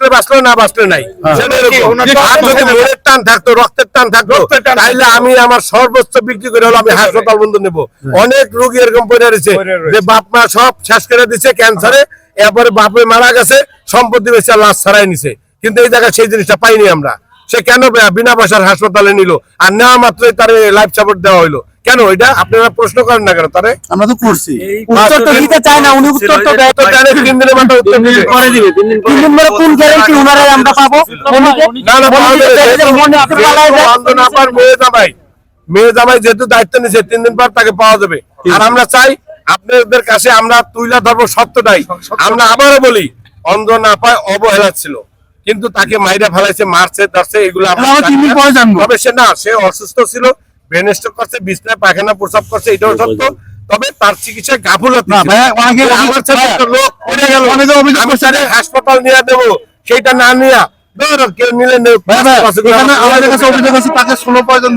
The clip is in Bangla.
বাঁচলে বাঁচলো না বাঁচলে নাই। মনের টান থাকতো রক্তের টান থাকতো। তাহলে আমি আমার সর্বোচ্চ বিক্রি করে হলো আমি হাসপাতাল বন্ধ নেব। অনেক রোগী এরকম পড়ে রয়েছে যে বাপ মা সব শেষ করে দিছে ক্যান্সারে। এরপরে বাপে মারা গেছে সম্পত্তি বেশি লাশ ছাড়াই নিছে। কিন্তু এই জায়গায় সেই জিনিসটা পাইনি আমরা। সে কেন বিনা পয়সার হাসপাতালে নিল? আর নেওয়া মাত্রই তার লাইফ সাপোর্ট দেওয়া হইল। কেন এটা আপনারা প্রশ্ন করেন না কেন? তারে আমরা তো করছি। উত্তর তো দিতে চায় না উনি উত্তর তো দেয়। তো জানে তিন দিনের মাথায় উত্তর দিবে। করে দিবে তিন দিন পরে। কোন গ্যারান্টি ওনারা আমরা পাবো? উনিকে- না না মনে। অন্ধ না পার মেয়ে জামাই। মেয়ে জামাই যেহেতু দায়িত্ব নিছে তিন দিন পর তাকে পাওয়া যাবে। আর আমরা চাই আপনাদের কাছে আমরা তুইলা ধরবো সত্যটাই আমরা আবারও বলি অন্ধ না পায় অবহেলা ছিল। কিন্তু তাকে মাইরা ফেলাইছে মারছে ধরছে এগুলো আমরা আমরা তিন দিন পরে জানব। তবে সে না সে অসুস্থ ছিল ব্রেন স্ট্রোক করছে বিছনায় পায়খানা প্রসাব করছে এটাও সত্য। তবে তার চিকিৎসায় গাফুলতি না, লোক পড়ে গেল। হাসপাতাল নিয়ে দেবো সেটা না নিয়ে। কেউ নিলে আমাদের কাছে অভিযোগ আছে তাকে ষোলো পর্যন্ত